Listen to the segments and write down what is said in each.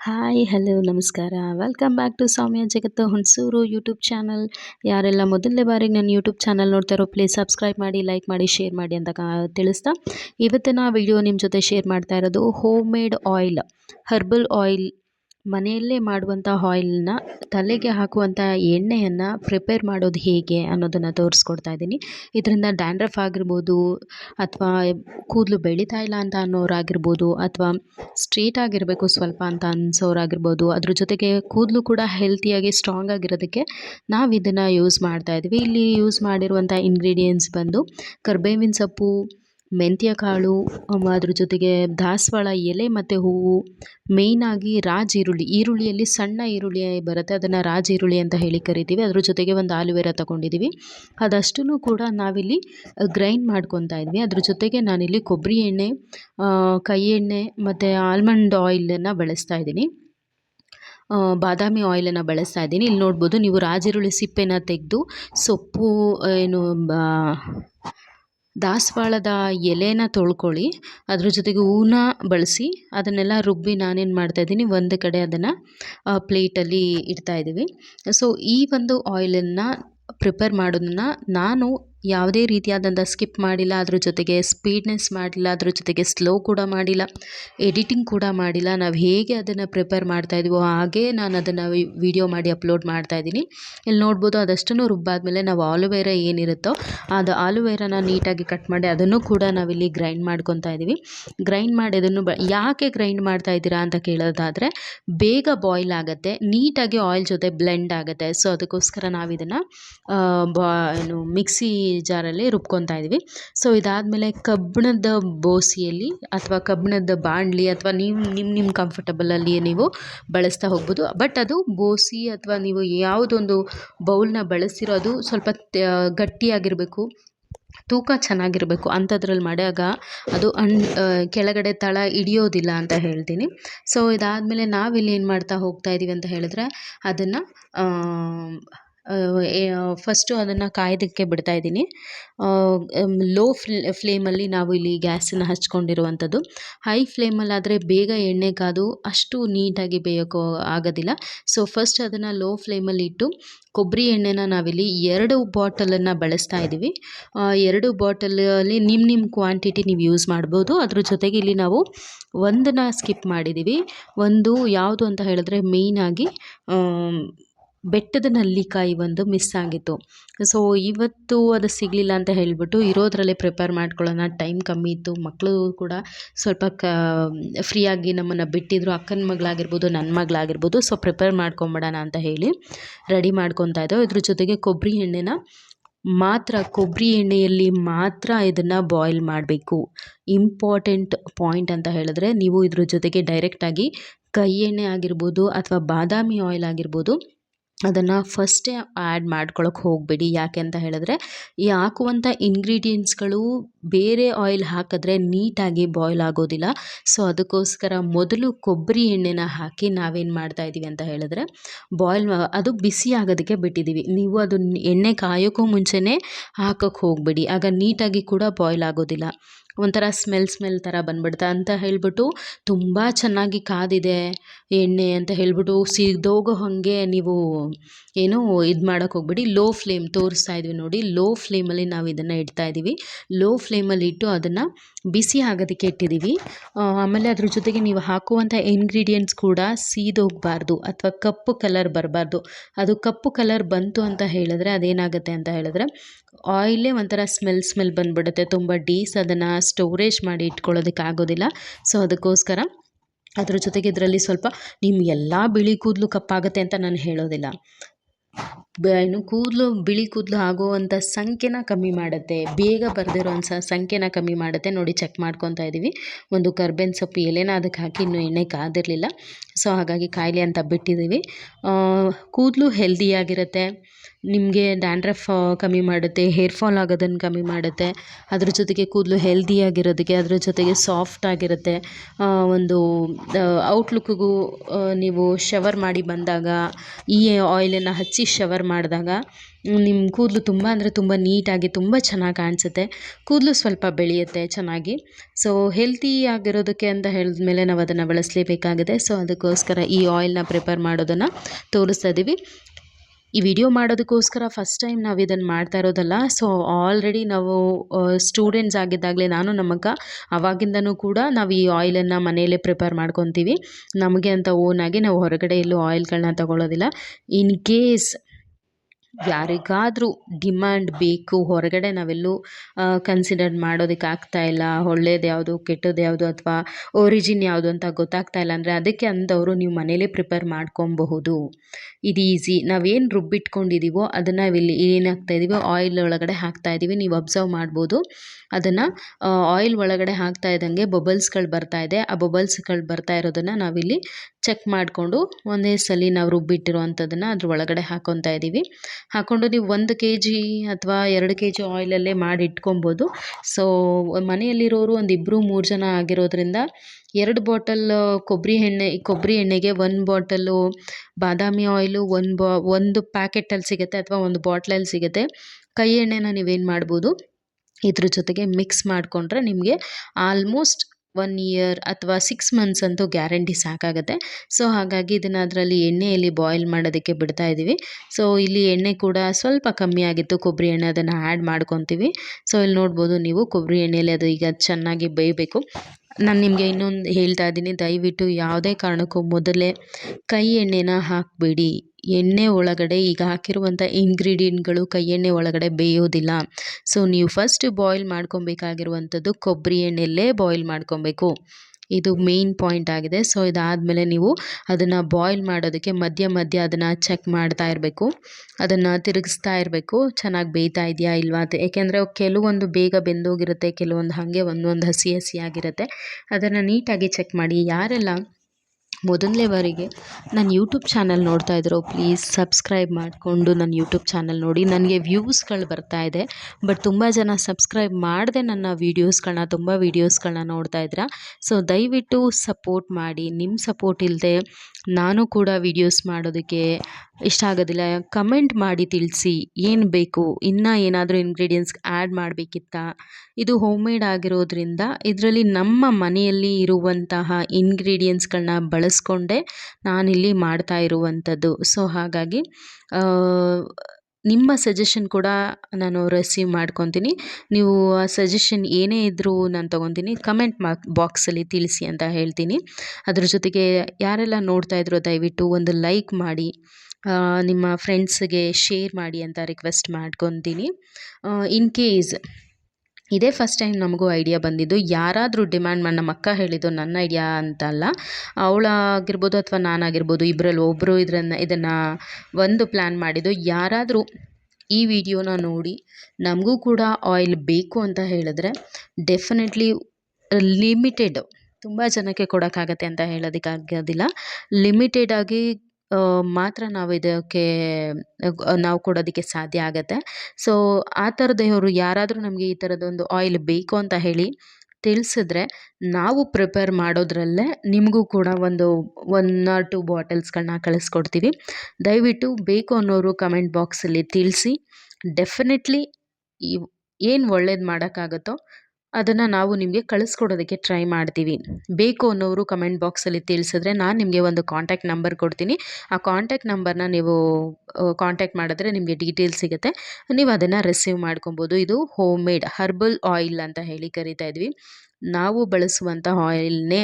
Hi hello ನಮಸ್ಕಾರ. Welcome back to Soumya ಜಗತ್ತು Hunsur YouTube channel ಯಾರೆಲ್ಲ ಮೊದಲನೇ ಬಾರಿಗೆ ನನ್ನ ಯೂಟ್ಯೂಬ್ ಚಾನಲ್ ನೋಡ್ತಾರೋ ಪ್ಲೀಸ್ ಸಬ್ಸ್ಕ್ರೈಬ್ ಮಾಡಿ ಲೈಕ್ ಮಾಡಿ ಶೇರ್ ಮಾಡಿ ಅಂತ ತಿಳಿಸ್ತಾ. ಇವತ್ತಿನ ವಿಡಿಯೋ ನಿಮ್ಮ ಜೊತೆ ಶೇರ್ ಮಾಡ್ತಾ ಇರೋದು home made oil herbal oil ಮನೆಯಲ್ಲೇ ಮಾಡುವಂಥ ಆಯಿಲ್ನ ತಲೆಗೆ ಹಾಕುವಂಥ ಎಣ್ಣೆಯನ್ನು ಪ್ರಿಪೇರ್ ಮಾಡೋದು ಹೇಗೆ ಅನ್ನೋದನ್ನು ತೋರಿಸ್ಕೊಡ್ತಾ ಇದ್ದೀನಿ. ಇದರಿಂದ ಡ್ಯಾಂಡ್ರಫ್ ಆಗಿರ್ಬೋದು ಅಥವಾ ಕೂದಲು ಬೆಳೀತಾ ಇಲ್ಲ ಅಂತ ಅನ್ನೋರಾಗಿರ್ಬೋದು ಅಥವಾ ಸ್ಟ್ರೇಟ್ ಆಗಿರಬೇಕು ಸ್ವಲ್ಪ ಅಂತ ಅನ್ಸೋರಾಗಿರ್ಬೋದು, ಅದ್ರ ಜೊತೆಗೆ ಕೂದಲು ಕೂಡ ಹೆಲ್ತಿಯಾಗಿ ಸ್ಟ್ರಾಂಗ್ ಆಗಿರೋದಕ್ಕೆ ನಾವು ಇದನ್ನು ಯೂಸ್ ಮಾಡ್ತಾ ಇದ್ವಿ ಇಲ್ಲಿ ಯೂಸ್ ಮಾಡಿರುವಂಥ ಇಂಗ್ರೀಡಿಯೆಂಟ್ಸ್ ಬಂದು ಕರ್ಬೇವಿನ ಸೊಪ್ಪು ಮೆಂತ್ಯ ಕಾಳು ಅದ್ರ ಜೊತೆಗೆ ದಾಸವಾಳ, ಎಲೆ ಮತ್ತು ಹೂವು. ಮೇಯ್ನಾಗಿ ರಾಜ್ ಈರುಳ್ಳಿ. ಈರುಳ್ಳಿಯಲ್ಲಿ ಸಣ್ಣ ಈರುಳ್ಳಿ ಬರುತ್ತೆ. ಅದನ್ನು ರಾಜ್ ಈರುಳ್ಳಿ ಅಂತ ಹೇಳಿ ಕರಿತೀವಿ. ಅದ್ರ ಜೊತೆಗೆ ಒಂದು ಆಲೂವೆರಾ ತಗೊಂಡಿದ್ದೀವಿ ಅದಷ್ಟೂ ಕೂಡ ನಾವಿಲ್ಲಿ ಗ್ರೈಂಡ್ ಮಾಡ್ಕೊತಾ ಇದ್ವಿ. ಅದ್ರ ಜೊತೆಗೆ ನಾನಿಲ್ಲಿ ಕೊಬ್ಬರಿ ಎಣ್ಣೆ ಕೈ ಎಣ್ಣೆ ಮತ್ತು ಆಲ್ಮಂಡ್ ಆಯಿಲನ್ನು ಬಳಸ್ತಾ ಇದ್ದೀನಿ. ಬಾದಾಮಿ ಆಯಿಲನ್ನು ಬಳಸ್ತಾ ಇದ್ದೀನಿ. ಇಲ್ಲಿ ನೋಡ್ಬೋದು ನೀವು ರಾಜಿರುಳ್ಳಿ ಸಿಪ್ಪೆನ ತೆಗೆದು ಸೊಪ್ಪು, ಏನು, ಬಾ ದಾಸವಾಳದ ಎಲೆನ ತೊಳ್ಕೊಳ್ಳಿ, ಅದ್ರ ಜೊತೆಗೆ ಹೂನ ಬಳಸಿ ಅದನ್ನೆಲ್ಲ ರುಬ್ಬಿ ನಾನೇನು ಮಾಡ್ತಾಯಿದ್ದೀನಿ ಒಂದು ಕಡೆ ಅದನ್ನು ಪ್ಲೇಟಲ್ಲಿ ಇಡ್ತಾ ಇದ್ದೀವಿ. ಸೊ ಈ ಒಂದು ಆಯಿಲನ್ನು ಪ್ರಿಪೇರ್ ಮಾಡೋದನ್ನು ನಾನು ಯಾವುದೇ ರೀತಿಯಾದಂಥ ಸ್ಕಿಪ್ ಮಾಡಿಲ್ಲ, ಅದ್ರ ಜೊತೆಗೆ ಸ್ಪೀಡ್ನೆಸ್ ಮಾಡಿಲ್ಲ, ಅದ್ರ ಜೊತೆಗೆ ಸ್ಲೋ ಕೂಡ ಮಾಡಿಲ್ಲ, ಎಡಿಟಿಂಗ್ ಕೂಡ ಮಾಡಿಲ್ಲ. ನಾವು ಹೇಗೆ ಅದನ್ನು ಪ್ರಿಪೇರ್ ಮಾಡ್ತಾ ಇದೀವೋ ಹಾಗೇ ನಾನು ಅದನ್ನು ವಿಡಿಯೋ ಮಾಡಿ ಅಪ್ಲೋಡ್ ಮಾಡ್ತಾ ಇದ್ದೀನಿ. ಇಲ್ಲಿ ನೋಡ್ಬೋದು ಅದಷ್ಟನ್ನು ರುಬ್ಬಾದ್ಮೇಲೆ ನಾವು ಆಲುವೇರಾ ಏನಿರುತ್ತೋ ಅದು ಆಲುವೇರಾನ ನೀಟಾಗಿ ಕಟ್ ಮಾಡಿ ಅದನ್ನು ಕೂಡ ನಾವಿಲ್ಲಿ ಗ್ರೈಂಡ್ ಮಾಡ್ಕೊತಾ ಇದ್ದೀವಿ. ಗ್ರೈಂಡ್ ಮಾಡಿ ಅದನ್ನು ಬ, ಯಾಕೆ ಗ್ರೈಂಡ್ ಮಾಡ್ತಾ ಇದ್ದೀರಾ ಅಂತ ಕೇಳೋದಾದರೆ, ಬೇಗ ಬಾಯ್ಲ್ ಆಗುತ್ತೆ, ನೀಟಾಗಿ ಆಯಿಲ್ ಜೊತೆ ಬ್ಲೆಂಡ್ ಆಗುತ್ತೆ. ಸೊ ಅದಕ್ಕೋಸ್ಕರ ನಾವು ಇದನ್ನು ಬಾ, ಏನು ಮಿಕ್ಸಿ ಜಾರಲ್ಲಿ ರುಬ್ಕೊತಾ ಇದ್ದೀವಿ ಸೊ ಇದಾದಮೇಲೆ ಕಬ್ಬಿಣದ ಬೋಸಿಯಲ್ಲಿ ಅಥವಾ ಕಬ್ಬಿಣದ ಬಾಣಲಿ ಅಥವಾ ನೀವು ನಿಮ್ಮ ನಿಮ್ಮ ಕಂಫರ್ಟಬಲಲ್ಲಿ ನೀವು ಬಳಸ್ತಾ ಹೋಗ್ಬೋದು. ಬಟ್ ಅದು ಬೋಸಿ ಅಥವಾ ನೀವು ಯಾವುದೊಂದು ಬೌಲ್ನ ಬಳಸ್ತಿರೋ ಅದು ಸ್ವಲ್ಪ ಗಟ್ಟಿಯಾಗಿರಬೇಕು, ತೂಕ ಚೆನ್ನಾಗಿರಬೇಕು ಅಂಥದ್ರಲ್ಲಿ ಮಾಡಿದಾಗ ಅದು ಅಣ್ ಕೆಳಗಡೆ ತಳ ಹಿಡಿಯೋದಿಲ್ಲ ಅಂತ ಹೇಳ್ತೀನಿ. ಸೊ ಇದಾದಮೇಲೆ ನಾವಿಲ್ಲಿ ಏನು ಮಾಡ್ತಾ ಹೋಗ್ತಾ ಇದ್ದೀವಿ ಅಂತ ಹೇಳಿದ್ರೆ ಅದನ್ನು ಫಸ್ಟು ಅದನ್ನು ಕಾಯೋದಕ್ಕೆ ಬಿಡ್ತಾ ಇದ್ದೀನಿ. ಲೋ ಫ್ಲೇ ಫ್ಲೇಮಲ್ಲಿ ನಾವು ಇಲ್ಲಿ ಗ್ಯಾಸನ್ನು ಹಚ್ಕೊಂಡಿರುವಂಥದ್ದು ಹೈ ಫ್ಲೇಮಲ್ಲಾದರೆ ಬೇಗ ಎಣ್ಣೆ ಕಾದು ಅಷ್ಟು ನೀಟಾಗಿ ಬೇಯೋಕ್ಕೂ ಆಗೋದಿಲ್ಲ. ಸೊ ಫಸ್ಟ್ ಅದನ್ನು ಲೋ ಫ್ಲೇಮಲ್ಲಿ ಇಟ್ಟು ಕೊಬ್ಬರಿ ಎಣ್ಣೆನ ನಾವಿಲ್ಲಿ ಎರಡು ಬಾಟಲನ್ನು ಬಳಸ್ತಾ ಇದ್ದೀವಿ. ಎರಡು ಬಾಟಲಲ್ಲಿ ನಿಮ್ಮ ನಿಮ್ಮ ಕ್ವಾಂಟಿಟಿ ನೀವು ಯೂಸ್ ಮಾಡ್ಬೋದು. ಅದ್ರ ಜೊತೆಗೆ ಇಲ್ಲಿ ನಾವು ಒಂದನ್ನು ಸ್ಕಿಪ್ ಮಾಡಿದ್ದೀವಿ. ಒಂದು ಯಾವುದು ಅಂತ ಹೇಳಿದ್ರೆ ಮೇಯ್ನಾಗಿ ಬೆಟ್ಟದ ನಲ್ಲಿಕಾಯಿ ಒಂದು ಮಿಸ್ ಆಗಿತ್ತು. ಸೊ ಇವತ್ತು ಅದು ಸಿಗಲಿಲ್ಲ ಅಂತ ಹೇಳಿಬಿಟ್ಟು ಇರೋದರಲ್ಲೇ ಪ್ರಿಪೇರ್ ಮಾಡ್ಕೊಳ್ಳೋಣ. ಟೈಮ್ ಕಮ್ಮಿ ಇತ್ತು. ಮಕ್ಕಳು ಕೂಡ ಸ್ವಲ್ಪ ಕ ಫ್ರೀಯಾಗಿ ನಮ್ಮನ್ನು ಬಿಟ್ಟಿದ್ರು. ಅಕ್ಕನ ಮಗಳಾಗಿರ್ಬೋದು ನನ್ನ ಮಗಳಾಗಿರ್ಬೋದು. ಸೊ ಪ್ರಿಪೇರ್ ಮಾಡ್ಕೊಂಬಿಡೋಣ ಅಂತ ಹೇಳಿ ರೆಡಿ ಮಾಡ್ಕೊತಾ ಇದ್ದೋ. ಇದ್ರ ಜೊತೆಗೆ ಕೊಬ್ಬರಿ ಎಣ್ಣೆನ ಮಾತ್ರ ಕೊಬ್ಬರಿ ಎಣ್ಣೆಯಲ್ಲಿ ಮಾತ್ರ ಇದನ್ನು ಬಾಯ್ಲ್ ಮಾಡಬೇಕು. ಇಂಪಾರ್ಟೆಂಟ್ ಪಾಯಿಂಟ್ ಅಂತ ಹೇಳಿದ್ರೆ ನೀವು ಇದ್ರ ಜೊತೆಗೆ ಡೈರೆಕ್ಟಾಗಿ ಕೈ ಎಣ್ಣೆ ಆಗಿರ್ಬೋದು ಅಥವಾ ಬಾದಾಮಿ ಆಯಿಲ್ ಆಗಿರ್ಬೋದು ಅದನ್ನು ಫಸ್ಟೇ ಆ್ಯಡ್ ಮಾಡ್ಕೊಳಕ್ಕೆ ಹೋಗಬೇಡಿ. ಯಾಕೆ ಅಂತ ಹೇಳಿದ್ರೆ ಈ ಹಾಕುವಂಥ ಇಂಗ್ರೀಡಿಯೆಂಟ್ಸ್ಗಳು ಬೇರೆ ಆಯಿಲ್ ಹಾಕಿದ್ರೆ ನೀಟಾಗಿ ಬಾಯ್ಲ್ ಆಗೋದಿಲ್ಲ. ಸೊ ಅದಕ್ಕೋಸ್ಕರ ಮೊದಲು ಕೊಬ್ಬರಿ ಎಣ್ಣೆನ ಹಾಕಿ ನಾವೇನು ಮಾಡ್ತಾ ಇದ್ದೀವಿ ಅಂತ ಹೇಳಿದ್ರೆ ಬಾಯ್ಲ್ ಅದು ಬಿಸಿ ಆಗೋದಕ್ಕೆ ಬಿಟ್ಟಿದ್ದೀವಿ ನೀವು ಅದು ಎಣ್ಣೆ ಕಾಯೋಕ್ಕೂ ಮುಂಚೆನೇ ಹಾಕೋಕ್ಕೆ ಹೋಗಬೇಡಿ. ಆಗ ನೀಟಾಗಿ ಕೂಡ ಬಾಯ್ಲ್ ಆಗೋದಿಲ್ಲ. ಒಂಥರ ಸ್ಮೆಲ್ ಸ್ಮೆಲ್ ಥರ ಬಂದ್ಬಿಡ್ತಾ ಅಂತ ಹೇಳಿಬಿಟ್ಟು ತುಂಬ ಚೆನ್ನಾಗಿ ಕಾದಿದೆ ಎಣ್ಣೆ ಅಂತ ಹೇಳಿಬಿಟ್ಟು ಸಿಗ್ದೋಗೋ ಹಾಗೆ ನೀವು ಏನು ಇದು ಮಾಡೋಕ್ಕೆ ಹೋಗ್ಬೇಡಿ. ಲೋ ಫ್ಲೇಮ್ ತೋರಿಸ್ತಾ ಇದ್ವಿ ನೋಡಿ. ಲೋ ಫ್ಲೇಮಲ್ಲಿ ನಾವು ಇದನ್ನು ಇಡ್ತಾ ಇದ್ದೀವಿ ಲೋ ಫ್ಲೇಮಲ್ಲಿ ಇಟ್ಟು ಅದನ್ನು ಬಿಸಿ ಆಗೋದಕ್ಕೆ ಇಟ್ಟಿದ್ದೀವಿ. ಆಮೇಲೆ ಅದ್ರ ಜೊತೆಗೆ ನೀವು ಹಾಕುವಂಥ ಇಂಗ್ರೀಡಿಯೆಂಟ್ಸ್ ಕೂಡ ಸೀದೋಗಬಾರ್ದು ಅಥವಾ ಕಪ್ಪು ಕಲರ್ ಬರಬಾರ್ದು. ಅದು ಕಪ್ಪು ಕಲರ್ ಬಂತು ಅಂತ ಹೇಳಿದ್ರೆ ಅದೇನಾಗುತ್ತೆ ಅಂತ ಹೇಳಿದ್ರೆ ಆಯಿಲೇ ಒಂಥರ ಸ್ಮೆಲ್ ಸ್ಮೆಲ್ ಬಂದುಬಿಡುತ್ತೆ. ತುಂಬ ಡೀಸ್ ಅದನ್ನು ಸ್ಟೋರೇಜ್ ಮಾಡಿ ಇಟ್ಕೊಳ್ಳೋದಕ್ಕೆ ಆಗೋದಿಲ್ಲ. ಸೊ ಅದಕ್ಕೋಸ್ಕರ ಅದ್ರ ಜೊತೆಗೆ ಇದರಲ್ಲಿ ಸ್ವಲ್ಪ ನಿಮ್ಮ ಎಲ್ಲ ಬಿಳಿ ಕೂದಲು ಕಪ್ಪಾಗುತ್ತೆ ಅಂತ ನಾನು ಹೇಳೋದಿಲ್ಲ. ಬ ಏನು ಕೂದಲು, ಬಿಳಿ ಕೂದಲು ಆಗುವಂಥ ಸಂಖ್ಯೆನ ಕಮ್ಮಿ ಮಾಡುತ್ತೆ. ಬೇಗ ಬರದಿರೋಂಥ ಸಂಖ್ಯೆನ ಕಮ್ಮಿ ಮಾಡುತ್ತೆ. ನೋಡಿ ಚೆಕ್ ಮಾಡ್ಕೊತಾ ಇದ್ದೀವಿ ಒಂದು ಕರ್ಬೇವಿನ ಸೊಪ್ಪು ಎಲೆನ ಅದಕ್ಕೆ ಹಾಕಿ ಇನ್ನೂ ಎಣ್ಣೆ ಕಾದಿರಲಿಲ್ಲ. ಸೊ ಹಾಗಾಗಿ ಕಾಯಿಲೆ ಅಂತ ಬಿಟ್ಟಿದ್ದೀವಿ ಕೂದಲು ಹೆಲ್ದಿಯಾಗಿರುತ್ತೆ ನಿಮಗೆ ಡ್ಯಾಂಡ್ರಫ್ ಕಮ್ಮಿ ಮಾಡುತ್ತೆ. ಹೇರ್ ಫಾಲ್ ಆಗೋದನ್ನು ಕಮ್ಮಿ ಮಾಡುತ್ತೆ. ಅದ್ರ ಜೊತೆಗೆ ಕೂದಲು ಹೆಲ್ದಿಯಾಗಿರೋದಕ್ಕೆ ಅದ್ರ ಜೊತೆಗೆ ಸಾಫ್ಟ್ ಆಗಿರುತ್ತೆ. ಒಂದು ಔಟ್ಲುಕ್ಕಿಗೂ ನೀವು ಶವರ್ ಮಾಡಿ ಬಂದಾಗ ಈ ಆಯಿಲನ್ನು ಹಚ್ಚಿ ಶವರ್ ಮಾಡಿದಾಗ ನಿಮ್ಮ ಕೂದಲು ತುಂಬ ಅಂದರೆ ತುಂಬ ನೀಟಾಗಿ, ತುಂಬ ಚೆನ್ನಾಗಿ ಕಾಣಿಸುತ್ತೆ. ಕೂದಲು ಸ್ವಲ್ಪ ಬೆಳೆಯುತ್ತೆ ಚೆನ್ನಾಗಿ. ಸೊ ಹೆಲ್ತಿ ಆಗಿರೋದಕ್ಕೆ ಅಂತ ಹೇಳಿದ ಮೇಲೆ ನಾವು ಅದನ್ನು ಬಳಸಲೇಬೇಕಾಗಿದೆ. ಸೊ ಅದಕ್ಕೋಸ್ಕರ ಈ ಆಯಿಲ್ನ ಪ್ರಿಪೇರ್ ಮಾಡೋದನ್ನು ತೋರಿಸ್ತಾ ಇದ್ದೀವಿ ಈ ವಿಡಿಯೋ ಮಾಡೋದಕ್ಕೋಸ್ಕರ ಫಸ್ಟ್ ಟೈಮ್ ನಾವು ಇದನ್ನು ಮಾಡ್ತಾ ಇರೋದಲ್ಲ ಸೊ ಆಲ್ರೆಡಿ ನಾವು ಸ್ಟೂಡೆಂಟ್ಸ್ ಆಗಿದ್ದಾಗಲೇ ನಾನು, ನಮ್ಮಕ್ಕ, ಅವಾಗಿಂದನೂ ಕೂಡ ನಾವು ಈ ಆಯಿಲನ್ನು ಮನೆಯಲ್ಲೇ ಪ್ರಿಪೇರ್ ಮಾಡ್ಕೊತೀವಿ. ನಮಗೆ ಅಂತ ಓನಾಗಿ ನಾವು ಹೊರಗಡೆ ಎಲ್ಲೂ ಆಯಿಲ್ಗಳನ್ನ ತಗೊಳ್ಳೋದಿಲ್ಲ ಇನ್ ಕೇಸ್ ಯಾರಿಗಾದರೂ ಡಿಮ್ಯಾಂಡ್ ಬೇಕು, ಹೊರಗಡೆ ನಾವೆಲ್ಲೂ ಕನ್ಸಿಡರ್ ಮಾಡೋದಕ್ಕೆ ಆಗ್ತಾ ಇಲ್ಲ. ಒಳ್ಳೇದು ಯಾವುದು ಕೆಟ್ಟದ್ದು ಯಾವುದು ಅಥವಾ ಒರಿಜಿನ್ ಯಾವುದು ಅಂತ ಗೊತ್ತಾಗ್ತಾ ಇಲ್ಲ ಅಂದರೆ ಅದಕ್ಕೆ ಅಂದವರು ನೀವು ಮನೇಲೇ ಪ್ರಿಪೇರ್ ಮಾಡ್ಕೊಬಹುದು. ಇದು ಈಸಿ ನಾವೇನು ರುಬ್ಬಿಟ್ಕೊಂಡಿದ್ದೀವೋ ಅದನ್ನು ಇಲ್ಲಿ ಏನಾಗ್ತಾ ಇದ್ದೀವಿ ಆಯಿಲ್ ಒಳಗಡೆ ಹಾಕ್ತಾ ಇದ್ದೀವಿ ನೀವು ಅಬ್ಸರ್ವ್ ಮಾಡ್ಬೋದು. ಅದನ್ನು ಆಯಿಲ್ ಒಳಗಡೆ ಹಾಕ್ತಾ ಇದ್ದಂಗೆ ಬಬಲ್ಸ್ಗಳು ಬರ್ತಾ ಇದೆ. ಆ ಬಬಲ್ಸ್ಗಳು ಬರ್ತಾ ಇರೋದನ್ನು ನಾವಿಲ್ಲಿ ಚೆಕ್ ಮಾಡಿಕೊಂಡು ಒಂದೇ ಸಲ ನಾವು ರುಬ್ಬಿಟ್ಟಿರುವಂಥದ್ದನ್ನು ಅದ್ರ ಒಳಗಡೆ ಹಾಕ್ಕೊತಾ ಇದ್ದೀವಿ. ಹಾಕ್ಕೊಂಡು ನೀವು ಒಂದು ಕೆ ಜಿ ಅಥವಾ ಎರಡು ಕೆ ಜಿ ಆಯಿಲಲ್ಲೇ ಮಾಡಿ ಇಟ್ಕೊಬೋದು ಸೊ ಮನೆಯಲ್ಲಿರೋರು ಒಂದು ಇಬ್ಬರು ಮೂರು ಜನ ಆಗಿರೋದ್ರಿಂದ ಎರಡು ಬಾಟಲ್ ಕೊಬ್ಬರಿ ಎಣ್ಣೆ ಕೊಬ್ಬರಿ ಎಣ್ಣೆಗೆ ಒಂದು ಬಾಟಲು ಬಾದಾಮಿ ಆಯಿಲು ಒಂದು ಬಾ, ಒಂದು ಪ್ಯಾಕೆಟಲ್ಲಿ ಸಿಗುತ್ತೆ ಅಥವಾ ಒಂದು ಬಾಟ್ಲಲ್ಲಿ ಸಿಗುತ್ತೆ. ಕೈ ಎಣ್ಣೆನ ನೀವೇನು ಮಾಡ್ಬೋದು, ಇದ್ರ ಜೊತೆಗೆ ಮಿಕ್ಸ್ ಮಾಡಿಕೊಂಡ್ರೆ ನಿಮಗೆ ಆಲ್ಮೋಸ್ಟ್ ಒನ್ ಇಯರ್ ಅಥವಾ ಸಿಕ್ಸ್ ಮಂತ್ಸ್ ಅಂತೂ ಗ್ಯಾರಂಟಿ ಸಾಕಾಗುತ್ತೆ. ಸೊ, ಹಾಗಾಗಿ ಇದನ್ನು ಅದರಲ್ಲಿ ಎಣ್ಣೆಯಲ್ಲಿ ಬಾಯ್ಲ್ ಮಾಡೋದಕ್ಕೆ ಬಿಡ್ತಾ ಇದ್ದೀವಿ ಸೊ, ಇಲ್ಲಿ ಎಣ್ಣೆ ಕೂಡ ಸ್ವಲ್ಪ ಕಮ್ಮಿ ಆಗಿತ್ತು. ಕೊಬ್ಬರಿ ಎಣ್ಣೆ ಅದನ್ನು ಆ್ಯಡ್ ಮಾಡ್ಕೊತೀವಿ. ಸೊ, ಇಲ್ಲಿ ನೋಡ್ಬೋದು ನೀವು ಕೊಬ್ಬರಿ ಎಣ್ಣೆಯಲ್ಲಿ ಅದು ಈಗ ಚೆನ್ನಾಗಿ ಬೇಯಬೇಕು. ನಾನು ನಿಮಗೆ ಇನ್ನೊಂದು ಹೇಳ್ತಾ ಇದ್ದೀನಿ ದಯವಿಟ್ಟು ಯಾವುದೇ ಕಾರಣಕ್ಕೂ ಮೊದಲೇ ಕೈ ಎಣ್ಣೆನ ಹಾಕಬೇಡಿ. ಎಣ್ಣೆ ಒಳಗಡೆ ಈಗ ಹಾಕಿರುವಂಥ ಇಂಗ್ರೀಡಿಯೆಂಟ್ಗಳು ಕೈ ಎಣ್ಣೆ ಒಳಗಡೆ ಬೇಯೋದಿಲ್ಲ. ಸೊ, ನೀವು ಫಸ್ಟ್ ಬಾಯ್ಲ್ ಮಾಡ್ಕೊಬೇಕಾಗಿರುವಂಥದ್ದು ಕೊಬ್ಬರಿ ಎಣ್ಣೆಯಲ್ಲೇ ಬಾಯ್ಲ್ ಮಾಡ್ಕೊಬೇಕು. ಇದು ಮೇಯ್ನ್ ಪಾಯಿಂಟ್ ಆಗಿದೆ. ಸೊ ಇದಾದಮೇಲೆ ನೀವು ಅದನ್ನು ಬಾಯ್ಲ್ ಮಾಡೋದಕ್ಕೆ ಮಧ್ಯ ಮಧ್ಯ ಅದನ್ನು ಚೆಕ್ ಮಾಡ್ತಾ ಇರಬೇಕು. ಅದನ್ನು ತಿರುಗಿಸ್ತಾ ಇರಬೇಕು. ಚೆನ್ನಾಗಿ ಬೇಯ್ತಾ ಇದೆಯಾ ಇಲ್ವಾ ಅಂತ. ಏಕೆಂದರೆ ಕೆಲವೊಂದು ಬೇಗ ಬೆಂದೋಗಿರುತ್ತೆ, ಕೆಲವೊಂದು ಹಾಗೆ ಒಂದೊಂದು ಹಸಿ ಹಸಿಯಾಗಿರುತ್ತೆ. ಅದನ್ನು ನೀಟಾಗಿ ಚೆಕ್ ಮಾಡಿ. ಯಾರೆಲ್ಲ ಮೊದಲನೇ ಬಾರಿಗೆ ನನ್ನ ಯೂಟ್ಯೂಬ್ ಚಾನಲ್ ನೋಡ್ತಾ ಇದ್ರು ಪ್ಲೀಸ್ ಸಬ್ಸ್ಕ್ರೈಬ್ ಮಾಡಿಕೊಂಡು ನನ್ನ ಯೂಟ್ಯೂಬ್ ಚಾನಲ್ ನೋಡಿ. ನನಗೆ ವ್ಯೂಸ್ಗಳು ಬರ್ತಾ ಇದೆ. ಬಟ್ ತುಂಬ ಜನ ಸಬ್ಸ್ಕ್ರೈಬ್ ಮಾಡದೆ ನನ್ನ ವೀಡಿಯೋಸ್ಗಳನ್ನ ತುಂಬ ವೀಡಿಯೋಸ್ಗಳನ್ನ ನೋಡ್ತಾ ಇದ್ದೀರಾ ಸೊ ದಯವಿಟ್ಟು ಸಪೋರ್ಟ್ ಮಾಡಿ. ನಿಮ್ಮ ಸಪೋರ್ಟ್ ಇಲ್ಲದೆ ನಾನು ಕೂಡ ವೀಡಿಯೋಸ್ ಮಾಡೋದಕ್ಕೆ ಇಷ್ಟ ಆಗೋದಿಲ್ಲ. ಕಮೆಂಟ್ ಮಾಡಿ ತಿಳಿಸಿ. ಏನು ಬೇಕು? ಇನ್ನೂ ಏನಾದರೂ ಇಂಗ್ರೀಡಿಯೆಂಟ್ಸ್ ಆ್ಯಡ್ ಮಾಡಬೇಕಿತ್ತಾ? ಇದು ಹೋಮ್ ಮೇಡ್ ಆಗಿರೋದ್ರಿಂದ ಇದರಲ್ಲಿ ನಮ್ಮ ಮನೆಯಲ್ಲಿ ಇರುವಂತಹ ಇಂಗ್ರೀಡಿಯೆಂಟ್ಸ್ಗಳನ್ನ ಬಳಸ್ಕೊಂಡೇ ನಾನಿಲ್ಲಿ ಮಾಡ್ತಾ ಇರುವಂಥದ್ದು. ಸೊ ಹಾಗಾಗಿ ನಿಮ್ಮ ಸಜೆಷನ್ ಕೂಡ ನಾನು ರಿಸೀವ್ ಮಾಡ್ಕೊತೀನಿ. ನೀವು ಆ ಸಜೆಷನ್ ಏನೇ ಇದ್ದರೂ ನಾನು ತೊಗೊತೀನಿ. ಕಮೆಂಟ್ ಮಾ ಬಾಕ್ಸಲ್ಲಿ ತಿಳಿಸಿ ಅಂತ ಹೇಳ್ತೀನಿ. ಅದ್ರ ಜೊತೆಗೆ ಯಾರೆಲ್ಲ ನೋಡ್ತಾ ಇದ್ರೋ ದಯವಿಟ್ಟು ಒಂದು ಲೈಕ್ ಮಾಡಿ ನಿಮ್ಮ ಫ್ರೆಂಡ್ಸ್ಗೆ ಶೇರ್ ಮಾಡಿ ಅಂತ ರಿಕ್ವೆಸ್ಟ್ ಮಾಡ್ಕೊತೀನಿ. ಇನ್ ಕೇಸ್ ಇದೇ ಫಸ್ಟ್ ಟೈಮ್ ನಮಗೂ ಐಡಿಯಾ ಬಂದಿದ್ದು. ಯಾರಾದರೂ ಡಿಮ್ಯಾಂಡ್ ಮಾಡಿ, ನಮ್ಮ ಅಕ್ಕ ಹೇಳಿದ್ದು ನನ್ನ ಐಡಿಯಾ ಅಂತಲ್ಲ. ಅವಳಾಗಿರ್ಬೋದು ಅಥವಾ ನಾನಾಗಿರ್ಬೋದು ಇಬ್ಬರಲ್ಲಿ ಒಬ್ಬರು ಇದನ್ನು ಇದನ್ನು ಒಂದು ಪ್ಲ್ಯಾನ್ ಮಾಡಿದ್ದು. ಯಾರಾದರೂ ಈ ವಿಡಿಯೋನ ನೋಡಿ, ನಮಗೂ ಕೂಡ ಆಯಿಲ್ ಬೇಕು ಅಂತ ಹೇಳಿದ್ರೆ ಡೆಫಿನೆಟ್ಲಿ ಲಿಮಿಟೆಡ್ ತುಂಬ ಜನಕ್ಕೆ ಕೊಡೋಕ್ಕಾಗತ್ತೆ ಅಂತ ಹೇಳೋದಕ್ಕಾಗೋದಿಲ್ಲ. ಲಿಮಿಟೆಡಾಗಿ ಮಾತ್ರ ನಾವು ಇದಕ್ಕೆ ನಾವು ಕೊಡೋದಕ್ಕೆ ಸಾಧ್ಯ ಆಗುತ್ತೆ. ಸೊ ಆ ಥರದವರು ಯಾರಾದರೂ ನಮಗೆ ಈ ಥರದೊಂದು ಆಯಿಲ್ ಬೇಕು ಅಂತ ಹೇಳಿ ತಿಳಿಸಿದ್ರೆ ನಾವು ಪ್ರಿಪೇರ್ ಮಾಡೋದ್ರಲ್ಲೇ ನಿಮಗೂ ಕೂಡ ಒಂದು ಒನ್ ಆರ್ ಟು ಬಾಟಲ್ಸ್ಗಳನ್ನ ಕಳಿಸ್ಕೊಡ್ತೀವಿ. ದಯವಿಟ್ಟು ಬೇಕು ಅನ್ನೋರು ಕಮೆಂಟ್ ಬಾಕ್ಸಲ್ಲಿ ತಿಳಿಸಿ. ಡೆಫಿನೆಟ್ಲಿ ಏನು ಒಳ್ಳೇದು ಮಾಡೋಕ್ಕಾಗುತ್ತೋ ಅದನ್ನು ನಾವು ನಿಮಗೆ ಕಳಿಸ್ಕೊಡೋದಕ್ಕೆ ಟ್ರೈ ಮಾಡ್ತೀವಿ. ಬೇಕು ಅನ್ನೋರು ಕಮೆಂಟ್ ಬಾಕ್ಸಲ್ಲಿ ತಿಳಿಸಿದ್ರೆ ನಾನು ನಿಮಗೆ ಒಂದು ಕಾಂಟ್ಯಾಕ್ಟ್ ನಂಬರ್ ಕೊಡ್ತೀನಿ. ಆ ಕಾಂಟ್ಯಾಕ್ಟ್ ನಂಬರ್ನ ನೀವು ಕಾಂಟ್ಯಾಕ್ಟ್ ಮಾಡಿದ್ರೆ ನಿಮಗೆ ಡೀಟೇಲ್ಸ್ ಸಿಗುತ್ತೆ. ನೀವು ಅದನ್ನು ರಿಸೀವ್ ಮಾಡ್ಕೊಬೋದು. ಇದು ಹೋಮ್ ಮೇಡ್ ಹರ್ಬಲ್ ಆಯಿಲ್ ಅಂತ ಹೇಳಿ ಕರಿತಾ ಇದ್ವಿ. ನಾವು ಬಳಸುವಂಥ ಆಯಿಲ್ನೇ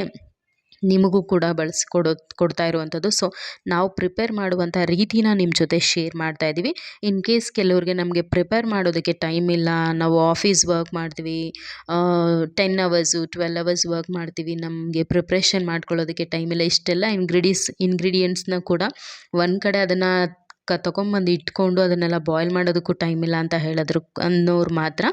ನಿಮಗೂ ಕೂಡ ಬಳಸ್ಕೊಡೋ, ಕೊಡ್ತಾ ಇರುವಂಥದ್ದು. ಸೊ ನಾವು ಪ್ರಿಪೇರ್ ಮಾಡುವಂಥ ರೀತಿನ ನಿಮ್ಮ ಜೊತೆ ಶೇರ್ ಮಾಡ್ತಾ ಇದ್ದೀವಿ. ಇನ್ ಕೇಸ್ ಕೆಲವ್ರಿಗೆ ನಮಗೆ ಪ್ರಿಪೇರ್ ಮಾಡೋದಕ್ಕೆ ಟೈಮ್ ಇಲ್ಲ, ನಾವು ಆಫೀಸ್ ವರ್ಕ್ ಮಾಡ್ತೀವಿ ten hours twelve hours work ಮಾಡ್ತೀವಿ, ನಮಗೆ ಪ್ರಿಪ್ರೇಷನ್ ಮಾಡ್ಕೊಳ್ಳೋದಕ್ಕೆ ಟೈಮ್ ಇಲ್ಲ, ಇಷ್ಟೆಲ್ಲ ಇಂಗ್ರೀಡಿಯಸ್ ಇಂಗ್ರೀಡಿಯೆಂಟ್ಸ್ನ ಕೂಡ ಒಂದು ಕಡೆ ಅದನ್ನು ಕ, ತೊಗೊಂಬಂದು ಇಟ್ಕೊಂಡು ಅದನ್ನೆಲ್ಲ ಬಾಯ್ಲ್ ಮಾಡೋದಕ್ಕೂ ಟೈಮ್ ಇಲ್ಲ ಅಂತ ಹೇಳಿದ್ರು ಅನ್ನೋರು ಮಾತ್ರ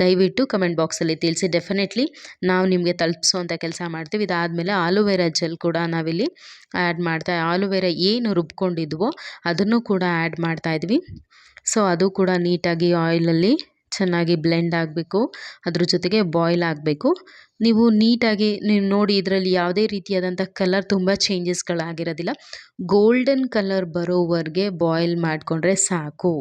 ದಯವಿಟ್ಟು ಕಮೆಂಟ್ ಬಾಕ್ಸಲ್ಲಿ ತಿಳಿಸಿ. ಡೆಫಿನೆಟ್ಲಿ ನಾವು ನಿಮಗೆ ತಲುಪಿಸುವಂಥ ಕೆಲಸ ಮಾಡ್ತೀವಿ. ಇದಾದಮೇಲೆ ಆಲೂವೆರಾ ಜೆಲ್ ಕೂಡ ನಾವಿಲ್ಲಿ ಆ್ಯಡ್ ಮಾಡ್ತಾ, ಆಲೂವೆರಾ ಏನು ರುಬ್ಕೊಂಡಿದ್ವೋ ಅದನ್ನು ಕೂಡ ಆ್ಯಡ್ ಮಾಡ್ತಾ ಇದ್ವಿ. ಸೊ ಅದು ಕೂಡ ನೀಟಾಗಿ ಆಯಿಲಲ್ಲಿ ಚೆನ್ನಾಗಿ ಬ್ಲೆಂಡ್ ಆಗಬೇಕು, ಅದ್ರ ಜೊತೆಗೆ ಬಾಯ್ಲ್ ಆಗಬೇಕು. ನೀವು ನೀಟಾಗಿ ನೀವು ನೋಡಿ ಇದರಲ್ಲಿ ಯಾವುದೇ ರೀತಿಯಾದಂಥ ಕಲರ್ ತುಂಬ ಚೇಂಜಸ್ಗಳಾಗಿರೋದಿಲ್ಲ ಗೋಲ್ಡನ್ ಕಲರ್ ಬರೋವರೆಗೆ ಬಾಯ್ಲ್ ಮಾಡಿಕೊಂಡ್ರೆ ಸಾಕು.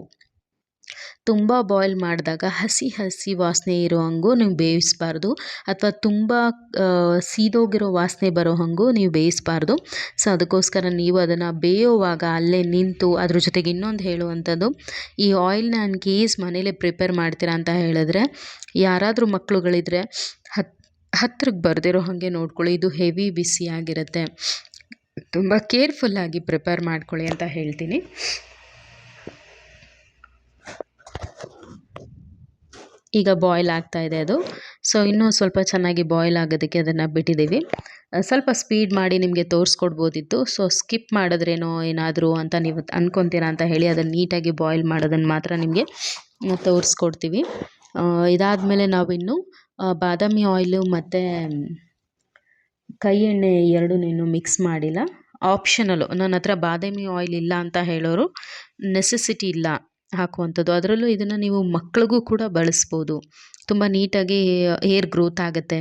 ತುಂಬ ಬಾಯ್ಲ್ ಮಾಡಿದಾಗ ಹಸಿ ಹಸಿ ವಾಸನೆ ಇರೋ ಹಂಗೂ ನೀವು ಬೇಯಿಸಬಾರ್ದು ಅಥವಾ ತುಂಬ ಸೀದೋಗಿರೋ ವಾಸನೆ ಬರೋ ಹಂಗೂ ನೀವು ಬೇಯಿಸಬಾರ್ದು. ಸೊ, ಅದಕ್ಕೋಸ್ಕರ ನೀವು ಅದನ್ನು ಬೇಯೋವಾಗ ಅಲ್ಲೇ ನಿಂತು ಅದ್ರ ಜೊತೆಗೆ ಇನ್ನೊಂದು ಹೇಳುವಂಥದ್ದು, ಈ ಆಯಿಲ್ನ ಕೇಸ್ ಮನೇಲೇ ಪ್ರಿಪೇರ್ ಮಾಡ್ತೀರಾ ಅಂತ ಹೇಳಿದ್ರೆ, ಯಾರಾದರೂ ಮಕ್ಕಳುಗಳಿದ್ರೆ ಹತ್ ಹತ್ರಕ್ಕೆ ಬರ್ದಿರೋ ಹಾಗೆ ನೋಡ್ಕೊಳ್ಳಿ, ಇದು ಹೆವಿ ಬಿಸಿಯಾಗಿರುತ್ತೆ ತುಂಬ ಕೇರ್ಫುಲ್ಲಾಗಿ ಪ್ರಿಪೇರ್ ಮಾಡ್ಕೊಳ್ಳಿ ಅಂತ ಹೇಳ್ತೀನಿ. ಈಗ ಬಾಯ್ಲ್ ಆಗ್ತಾ ಇದೆ ಅದು. ಸೊ ಇನ್ನೂ ಸ್ವಲ್ಪ ಚೆನ್ನಾಗಿ ಬಾಯ್ಲ್ ಆಗೋದಕ್ಕೆ ಅದನ್ನು ಬಿಟ್ಟಿದ್ದೀವಿ. ಸ್ವಲ್ಪ ಸ್ಪೀಡ್ ಮಾಡಿ ನಿಮಗೆ ತೋರಿಸ್ಕೊಡ್ಬೋದಿತ್ತು. ಸೊ ಸ್ಕಿಪ್ ಮಾಡಿದ್ರೇನೋ ಏನಾದರೂ ಅಂತ ನೀವು ಅಂದ್ಕೊತೀರಾ ಅಂತ ಹೇಳಿ ಅದನ್ನು ನೀಟಾಗಿ ಬಾಯ್ಲ್ ಮಾಡೋದನ್ನು ಮಾತ್ರ ನಿಮಗೆ ತೋರಿಸ್ಕೊಡ್ತೀವಿ. ಇದಾದಮೇಲೆ ನಾವಿನ್ನು ಬಾದಾಮಿ ಆಯಿಲು ಮತ್ತು ಕೈ ಎಣ್ಣೆ ಎರಡೂ ಎರಡನ್ನೂ ಮಿಕ್ಸ್ ಮಾಡಿಲ್ಲ. ಆಪ್ಷನಲ್ಲು ನನ್ನ ಹತ್ರ ಬಾದಾಮಿ ಆಯಿಲ್ ಇಲ್ಲ ಅಂತ ಹೇಳೋರು ನೆಸೆಸಿಟಿ ಇಲ್ಲ. ಹಾಕುವಂಥದ್ದು. ಅದರಲ್ಲೂ ಇದನ್ನು ನೀವು ಮಕ್ಳಿಗೂ ಕೂಡ ಬಳಸ್ಬೋದು. ತುಂಬ ನೀಟಾಗಿ ಹೇರ್ ಗ್ರೋತ್ ಆಗುತ್ತೆ.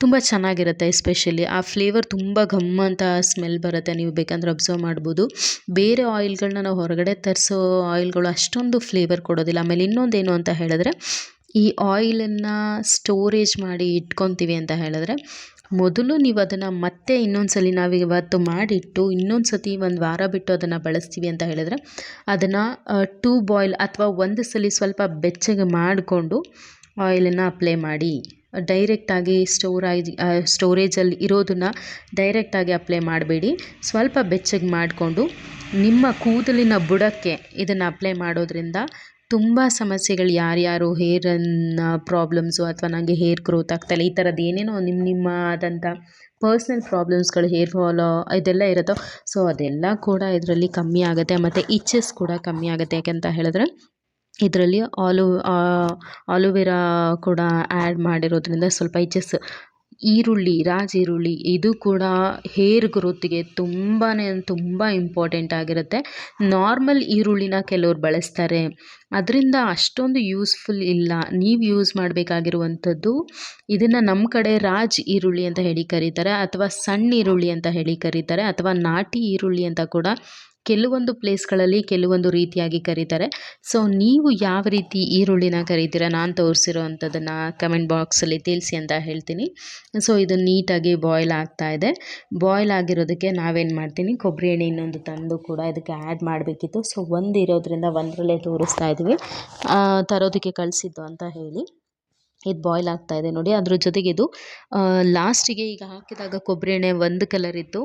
ತುಂಬ ಚೆನ್ನಾಗಿರುತ್ತೆ ಎಸ್ಪೆಷಲಿ. ಆ ಫ್ಲೇವರ್ ತುಂಬ ಘಮ್ ಅಂತ ಸ್ಮೆಲ್ ಬರುತ್ತೆ. ನೀವು ಬೇಕಂದ್ರೆ ಅಬ್ಸರ್ವ್ ಮಾಡ್ಬೋದು. ಬೇರೆ ಆಯಿಲ್ಗಳನ್ನ ನಾವು ಹೊರಗಡೆ ತರಿಸೋ ಆಯಿಲ್ಗಳು ಅಷ್ಟೊಂದು ಫ್ಲೇವರ್ ಕೊಡೋದಿಲ್ಲ. ಆಮೇಲೆ ಇನ್ನೊಂದೇನು ಅಂತ ಹೇಳಿದ್ರೆ, ಈ ಆಯಿಲನ್ನು ಸ್ಟೋರೇಜ್ ಮಾಡಿ ಇಟ್ಕೊತೀವಿ ಅಂತ ಹೇಳಿದ್ರೆ ಮೊದಲು ನೀವು ಅದನ್ನು ಮತ್ತೆ ಇನ್ನೊಂದು ಸಲ ನಾವು ಇವತ್ತು ಮಾಡಿಟ್ಟು ಇನ್ನೊಂದು ಸತಿ ಒಂದು ವಾರ ಬಿಟ್ಟು ಅದನ್ನು ಬಳಸ್ತೀವಿ ಅಂತ ಹೇಳಿದ್ರೆ ಅದನ್ನು ಟೂ ಬಾಯ್ಲ್ ಅಥವಾ ಒಂದು ಸಲ ಸ್ವಲ್ಪ ಬೆಚ್ಚಗೆ ಮಾಡಿಕೊಂಡು ಆಯಿಲನ್ನು ಅಪ್ಲೈ ಮಾಡಿ. ಡೈರೆಕ್ಟಾಗಿ ಸ್ಟೋರಾಗಿ ಸ್ಟೋರೇಜಲ್ಲಿ ಇರೋದನ್ನು ಡೈರೆಕ್ಟಾಗಿ ಅಪ್ಲೈ ಮಾಡಬೇಡಿ. ಸ್ವಲ್ಪ ಬೆಚ್ಚಗೆ ಮಾಡಿಕೊಂಡು ನಿಮ್ಮ ಕೂದಲಿನ ಬುಡಕ್ಕೆ ಇದನ್ನು ಅಪ್ಲೈ ಮಾಡೋದ್ರಿಂದ ತುಂಬ ಸಮಸ್ಯೆಗಳು ಯಾರ್ಯಾರು ಹೇರನ್ನು ಪ್ರಾಬ್ಲಮ್ಸು ಅಥವಾ ನನಗೆ ಹೇರ್ ಗ್ರೋತ್ ಇಲ್ಲ, ಈ ಥರದ್ದು ಏನೇನೋ ನಿಮ್ಮ ನಿಮ್ಮ ಆದಂಥ ಪರ್ಸ್ನಲ್ ಪ್ರಾಬ್ಲಮ್ಸ್ಗಳು ಹೇರ್ ಫಾಲು ಇದೆಲ್ಲ ಇರುತ್ತೋ ಸೊ ಅದೆಲ್ಲ ಕೂಡ ಇದರಲ್ಲಿ ಕಮ್ಮಿ ಆಗುತ್ತೆ, ಮತ್ತು ಇಚ್ಚಸ್ ಕೂಡ ಕಮ್ಮಿ ಆಗುತ್ತೆ, ಯಾಕೆಂತ ಹೇಳಿದ್ರೆ ಇದರಲ್ಲಿ ಆಲು ಆಲೋವೆರಾ ಕೂಡ ಆ್ಯಡ್ ಮಾಡಿರೋದ್ರಿಂದ ಸ್ವಲ್ಪ ಇಚಸ್ ಈರುಳ್ಳಿ ರಾಜ್ ಈರುಳ್ಳಿ ಇದು ಕೂಡ ಹೇರ್ ಗ್ರೋತಿಗೆ ತುಂಬಾ ತುಂಬ ಇಂಪಾರ್ಟೆಂಟ್ ಆಗಿರುತ್ತೆ. ನಾರ್ಮಲ್ ಈರುಳ್ಳಿನ ಕೆಲವ್ರು ಬಳಸ್ತಾರೆ. ಅದರಿಂದ ಅಷ್ಟೊಂದು ಯೂಸ್ಫುಲ್ ಇಲ್ಲ. ನೀವು ಯೂಸ್ ಮಾಡಬೇಕಾಗಿರುವಂಥದ್ದು ಇದನ್ನು ನಮ್ಮ ಕಡೆ ರಾಜ್ ಈರುಳ್ಳಿ ಅಂತ ಹೇಳಿ ಕರೀತಾರೆ ಅಥವಾ ಸಣ್ಣ ಈರುಳ್ಳಿ ಅಂತ ಹೇಳಿ ಕರೀತಾರೆ ಅಥವಾ ನಾಟಿ ಈರುಳ್ಳಿ ಅಂತ ಕೂಡ ಕೆಲವೊಂದು ಪ್ಲೇಸ್ಗಳಲ್ಲಿ ಕೆಲವೊಂದು ರೀತಿಯಾಗಿ ಕರೀತಾರೆ. ಸೊ, ನೀವು ಯಾವ ರೀತಿ ಈರುಳ್ಳಿನ ಕರಿತೀರ? ನಾನು ತೋರಿಸಿರೋ ಅಂಥದ್ದನ್ನು ಕಮೆಂಟ್ ಬಾಕ್ಸಲ್ಲಿ ತಿಳಿಸಿ ಅಂತ ಹೇಳ್ತೀನಿ. ಸೊ, ಇದು ನೀಟಾಗಿ ಬಾಯ್ಲ್ ಆಗ್ತಾ ಇದೆ. ಬಾಯ್ಲ್ ಆಗಿರೋದಕ್ಕೆ ನಾವೇನು ಮಾಡ್ತೀನಿ? ಕೊಬ್ಬರಿ ಎಣ್ಣೆ ಇನ್ನೊಂದು ತಂದು ಕೂಡ ಇದಕ್ಕೆ ಆ್ಯಡ್ ಮಾಡಬೇಕಿತ್ತು. ಸೊ ಒಂದು ಇರೋದ್ರಿಂದ ಒಂದರಲ್ಲೇ ತೋರಿಸ್ತಾ ಇದ್ವಿ. ತರೋದಕ್ಕೆ ಕಳಿಸಿದ್ದು ಅಂತ ಹೇಳಿ. ಇದು ಬಾಯ್ಲ್ ಇದೆ ನೋಡಿ, ಅದ್ರ ಜೊತೆಗೆ ಇದು ಲಾಸ್ಟಿಗೆ ಈಗ ಹಾಕಿದಾಗ ಕೊಬ್ಬರಿ ಎಣ್ಣೆ ಒಂದು ಕಲರ್ ಇತ್ತು.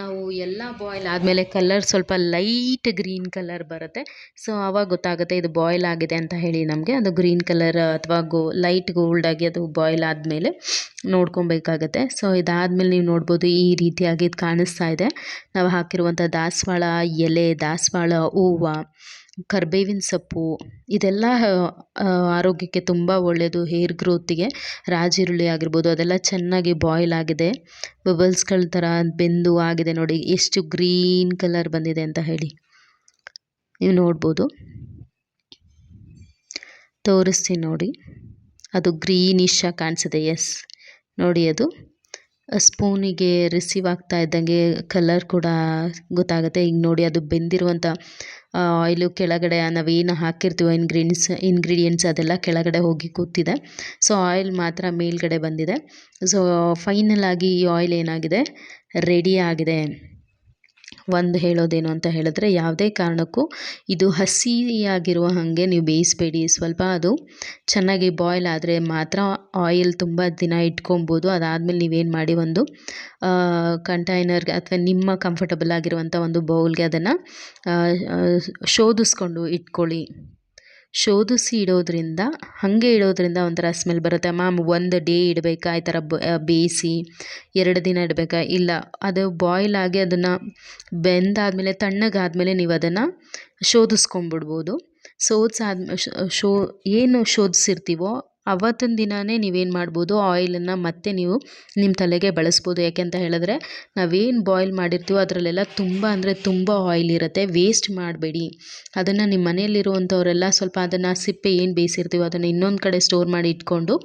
ನಾವು ಎಲ್ಲ ಬಾಯ್ಲ್ ಆದಮೇಲೆ ಕಲರ್ ಸ್ವಲ್ಪ ಲೈಟ್ ಗ್ರೀನ್ ಕಲರ್ ಬರುತ್ತೆ. ಸೊ ಆವಾಗ ಗೊತ್ತಾಗುತ್ತೆ ಇದು ಬಾಯ್ಲ್ ಆಗಿದೆ ಅಂತ ಹೇಳಿ ನಮಗೆ. ಅದು ಗ್ರೀನ್ ಕಲರ್ ಅಥವಾ ಗೋ ಲೈಟ್ ಆಗಿ ಅದು ಬಾಯ್ಲ್ ಆದಮೇಲೆ ನೋಡ್ಕೊಬೇಕಾಗತ್ತೆ. ಸೊ ಇದಾದಮೇಲೆ ನೀವು ನೋಡ್ಬೋದು ಈ ರೀತಿಯಾಗಿ ಇದು ಕಾಣಿಸ್ತಾ ಇದೆ. ನಾವು ಹಾಕಿರುವಂಥ ದಾಸವಾಳ ಎಲೆ, ದಾಸವಾಳ ಹೂವು ಕರ್ಬೇವಿನ ಸೊಪ್ಪು, ಇದೆಲ್ಲ ಆರೋಗ್ಯಕ್ಕೆ ತುಂಬ ಒಳ್ಳೆಯದು ಹೇರ್ ಗ್ರೋತಿಗೆ ರಾಜಿರುಳ್ಳಿ ಆಗಿರ್ಬೋದು, ಅದೆಲ್ಲ ಚೆನ್ನಾಗಿ ಬಾಯ್ಲ್ ಆಗಿದೆ. ಬಬಲ್ಸ್ಗಳ ಥರ ಬೆಂದು ಆಗಿದೆ ನೋಡಿ, ಎಷ್ಟು ಗ್ರೀನ್ ಕಲರ್ ಬಂದಿದೆ ಅಂತ ಹೇಳಿ. ನೀವು ನೋಡ್ಬೋದು. ತೋರಿಸ್ತೀನಿ ನೋಡಿ. ಅದು ಗ್ರೀನಿಶಾಗಿ ಕಾಣಿಸಿದೆ ಎಸ್ ನೋಡಿ ಅದು. ಸ್ಪೂನಿಗೆ ರಿಸೀವ್ ಆಗ್ತಾ ಇದ್ದಂಗೆ ಕಲರ್ ಕೂಡ ಗೊತ್ತಾಗುತ್ತೆ. ಈಗ ನೋಡಿ, ಅದು ಬೆಂದಿರುವಂಥ ಆಯಿಲು ಕೆಳಗಡೆ ನಾವೇನು ಹಾಕಿರ್ತೀವೋ ಇನ್ಗ್ರೀಡಿಯನ್ಸ್ ಇಂಗ್ರೀಡಿಯೆಂಟ್ಸ್ ಅದೆಲ್ಲ ಕೆಳಗಡೆ ಹೋಗಿ ಕೂತಿದೆ. ಸೊ ಆಯಿಲ್ ಮಾತ್ರ ಮೇಲ್ಗಡೆ ಬಂದಿದೆ. ಸೊ ಫೈನಲ್ ಆಗಿ ಈ ಆಯಿಲ್ ಏನಾಗಿದೆ? ರೆಡಿ ಆಗಿದೆ. ಒಂದು ಹೇಳೋದೇನು ಅಂತ ಹೇಳಿದ್ರೆ ಯಾವುದೇ ಕಾರಣಕ್ಕೂ ಇದು ಹಸಿಯಾಗಿರುವ ಹಾಗೆ ನೀವು ಬೇಯಿಸಬೇಡಿ. ಸ್ವಲ್ಪ ಅದು ಚೆನ್ನಾಗಿ ಬಾಯ್ಲ್ ಆದರೆ ಮಾತ್ರ ಆಯಿಲ್ ತುಂಬ ದಿನ ಇಟ್ಕೊಬೋದು. ಅದಾದಮೇಲೆ ನೀವೇನು ಮಾಡಿ ಒಂದು ಕಂಟೈನರ್ಗೆ ಅಥವಾ ನಿಮ್ಮ ಕಂಫರ್ಟಬಲ್ ಆಗಿರುವಂಥ ಒಂದು ಬೌಲ್ಗೆ ಅದನ್ನು ಶೋಧಿಸ್ಕೊಂಡು ಇಟ್ಕೊಳ್ಳಿ. ಶೋಧಿಸಿ ಇಡೋದ್ರಿಂದ ಹಾಗೆ ಇಡೋದ್ರಿಂದ ಒಂಥರ ಸ್ಮೆಲ್ ಬರುತ್ತೆ. ಮ್ಯಾಮ್, ಒಂದು ಡೇ ಇಡಬೇಕಾ? ಈ ಥರ ಬೇಯಿಸಿ, ಎರಡು ದಿನ ಇಡಬೇಕಾ? ಇಲ್ಲ, ಅದು ಬಾಯ್ಲ್ ಆಗಿ ಅದನ್ನು ಬೆಂದಾದಮೇಲೆ, ತಣ್ಣಗಾದಮೇಲೆ ನೀವು ಅದನ್ನು ಶೋಧಿಸ್ಕೊಂಬಿಡ್ಬೋದು ಶೋಧಿಸಾದ ಶೋ, ಏನು ಶೋಧಿಸಿರ್ತೀವೋ ಅವತ್ತಿನ ದಿನವೇ ನೀವೇನು ಮಾಡ್ಬೋದು? ಆಯಿಲನ್ನು ಮತ್ತೆ ನೀವು ನಿಮ್ಮ ತಲೆಗೆ ಬಳಸ್ಬೋದು. ಯಾಕೆ ಅಂತ ಹೇಳಿದ್ರೆ, ನಾವೇನು ಬಾಯ್ಲ್ ಮಾಡಿರ್ತೀವೋ ಅದರಲ್ಲೆಲ್ಲ ತುಂಬ ಅಂದರೆ ತುಂಬ ಆಯಿಲ್ ಇರುತ್ತೆ. ವೇಸ್ಟ್ ಮಾಡಬೇಡಿ. ಅದನ್ನು ನಿಮ್ಮ ಮನೆಯಲ್ಲಿರುವಂಥವರೆಲ್ಲ ಸ್ವಲ್ಪ ಅದನ್ನು ಸಿಪ್ಪೆ ಏನು ಬೇಯಿಸಿರ್ತೀವೋ ಅದನ್ನು ಇನ್ನೊಂದು ಕಡೆ ಸ್ಟೋರ್ ಮಾಡಿ ಇಟ್ಕೊಂಡು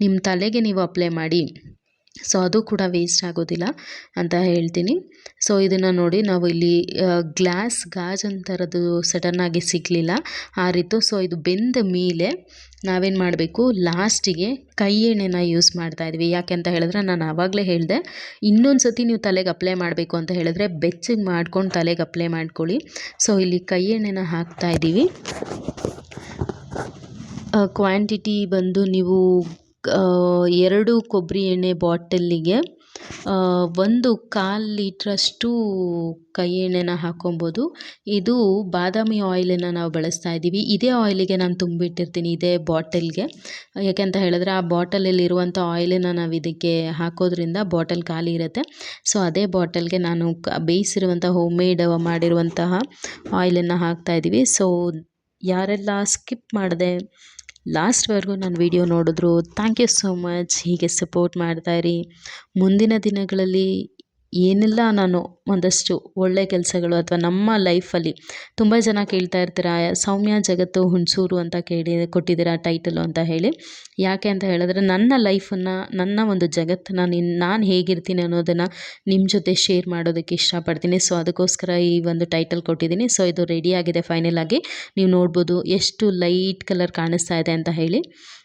ನಿಮ್ಮ ತಲೆಗೆ ನೀವು ಅಪ್ಲೈ ಮಾಡಿ. ಸೊ ಅದು ಕೂಡ ವೇಸ್ಟ್ ಆಗೋದಿಲ್ಲ ಅಂತ ಹೇಳ್ತೀನಿ. ಸೊ ಇದನ್ನು ನೋಡಿ ನಾವು ಇಲ್ಲಿ ಗ್ಲಾಸ್ ಗಾಜ್ ಥರದ್ದು ಸಡನ್ನಾಗಿ ಸಿಗಲಿಲ್ಲ. ರೀತಿ ಸೊ ಇದು ಬೆಂದ ಮೇಲೆ ನಾವೇನು ಮಾಡಬೇಕು? ಲಾಸ್ಟಿಗೆ ಕೈ ಎಣ್ಣೆನ ಯೂಸ್ ಮಾಡ್ತಾ ಇದ್ವಿ. ಯಾಕೆ ಅಂತ ಹೇಳಿದ್ರೆ ನಾನು ಆವಾಗಲೇ ಹೇಳಿದೆ ಇನ್ನೊಂದು ಸತಿ ನೀವು ತಲೆಗೆ ಅಪ್ಲೈ ಮಾಡಬೇಕು ಅಂತ ಹೇಳಿದ್ರೆ ಬೆಚ್ಚಗೆ ಮಾಡ್ಕೊಂಡು ತಲೆಗೆ ಅಪ್ಲೈ ಮಾಡ್ಕೊಳ್ಳಿ. ಸೊ ಇಲ್ಲಿ ಕೈ ಎಣ್ಣೆನ ಹಾಕ್ತಾ ಇದ್ದೀವಿ. ಕ್ವಾಂಟಿಟಿ ಬಂದು ನೀವು ಎರಡು ಕೊಬ್ಬರಿ ಎಣ್ಣೆ ಬಾಟಲಿಗೆ ಒಂದು ಕಾಲು ಲೀಟ್ರಷ್ಟು ಕೈ ಎಣ್ಣೆನ ಹಾಕ್ಕೊಬೋದು. ಇದು ಬಾದಾಮಿ ಆಯಿಲನ್ನು ನಾವು ಬಳಸ್ತಾ ಇದ್ದೀವಿ. ಇದೇ ಆಯಿಲಿಗೆ ನಾನು ತುಂಬಿಟ್ಟಿರ್ತೀನಿ ಇದೇ ಬಾಟಲ್ಗೆ. ಯಾಕೆಂತ ಹೇಳಿದ್ರೆ ಆ ಬಾಟಲಲ್ಲಿರುವಂಥ ಆಯಿಲನ್ನು ನಾವು ಇದಕ್ಕೆ ಹಾಕೋದ್ರಿಂದ ಬಾಟಲ್ ಖಾಲಿ ಇರುತ್ತೆ. ಸೊ, ಅದೇ ಬಾಟಲ್ಗೆ ನಾನು ಬೇಯಿಸಿರುವಂಥ ಹೋಮ್ ಮೇಡ್ ಮಾಡಿರುವಂತಹ ಆಯಿಲನ್ನು ಹಾಕ್ತಾಯಿದ್ದೀವಿ ಸೊ, ಯಾರೆಲ್ಲ ಸ್ಕಿಪ್ ಮಾಡಿದೆ ಲಾಸ್ಟ್ವರೆಗೂ ನನ್ನ ವಿಡಿಯೋ ನೋಡಿದ್ರು. Thank you so much. ಹೀಗೆ ಸಪೋರ್ಟ್ ಮಾಡ್ತಾಯಿರಿ ಮುಂದಿನ ದಿನಗಳಲ್ಲಿ ಏನೆಲ್ಲ ನಾನು ಒಂದಷ್ಟು ಒಳ್ಳೆ ಕೆಲಸಗಳು ಅಥವಾ ನಮ್ಮ ಲೈಫಲ್ಲಿ ತುಂಬ ಜನ ಕೇಳ್ತಾ ಇರ್ತೀರ, ಸೌಮ್ಯ ಜಗತ್ತು ಹುಣಸೂರು ಅಂತ ಕೇಳಿ, ಕೊಟ್ಟಿದ್ದೀರಾ ಟೈಟಲು ಅಂತ ಹೇಳಿ? ಯಾಕೆ ಅಂತ ಹೇಳಿದ್ರೆ, ನನ್ನ ಲೈಫನ್ನು, ನನ್ನ ಒಂದು ಜಗತ್ತನ್ನು ನಿನ್ನ ನಾನು ಹೇಗಿರ್ತೀನಿ ಅನ್ನೋದನ್ನು ನಿಮ್ಮ ಜೊತೆ ಶೇರ್ ಮಾಡೋದಕ್ಕೆ ಇಷ್ಟಪಡ್ತೀನಿ. ಸೊ, ಅದಕ್ಕೋಸ್ಕರ ಈ ಒಂದು ಟೈಟಲ್ ಕೊಟ್ಟಿದ್ದೀನಿ. ಸೊ, ಇದು ರೆಡಿ ಆಗಿದೆ ಫೈನಲ್ ಆಗಿ. ನೀವು ನೋಡ್ಬೋದು ಎಷ್ಟು ಲೈಟ್ ಕಲರ್ ಕಾಣಿಸ್ತಾ ಇದೆ ಅಂತ ಹೇಳಿ.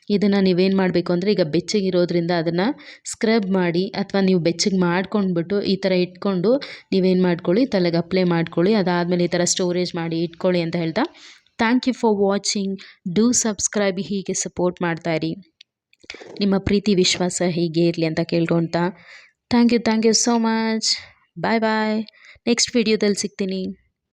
ಇದನ್ನು ನೀವೇನು ಮಾಡಬೇಕು ಅಂದರೆ, ಈಗ ಬೆಚ್ಚಗಿರೋದ್ರಿಂದ ಅದನ್ನು ಸ್ಕ್ರಬ್ ಮಾಡಿ ಅಥವಾ ನೀವು ಬೆಚ್ಚಗೆ ಮಾಡ್ಕೊಂಡ್ಬಿಟ್ಟು ಈ ಥರ ಇಟ್ಕೊಂಡು ನೀವೇನು ಮಾಡ್ಕೊಳ್ಳಿ, ತಲೆಗೆ ಅಪ್ಲೈ ಮಾಡ್ಕೊಳ್ಳಿ, ಅದಾದಮೇಲೆ ಈ ಥರ ಸ್ಟೋರೇಜ್ ಮಾಡಿ ಇಟ್ಕೊಳ್ಳಿ ಅಂತ ಹೇಳ್ತಾ thank you for watching do subscribe ಹೀಗೆ ಸಪೋರ್ಟ್ ಮಾಡ್ತಾಯಿರಿ ನಿಮ್ಮ ಪ್ರೀತಿ, ವಿಶ್ವಾಸ ಹೀಗೆ ಇರಲಿ ಅಂತ ಕೇಳ್ಕೊಳ್ತಾ thank you thank you so much bye bye next ವಿಡಿಯೋದಲ್ಲಿ ಸಿಗ್ತೀನಿ.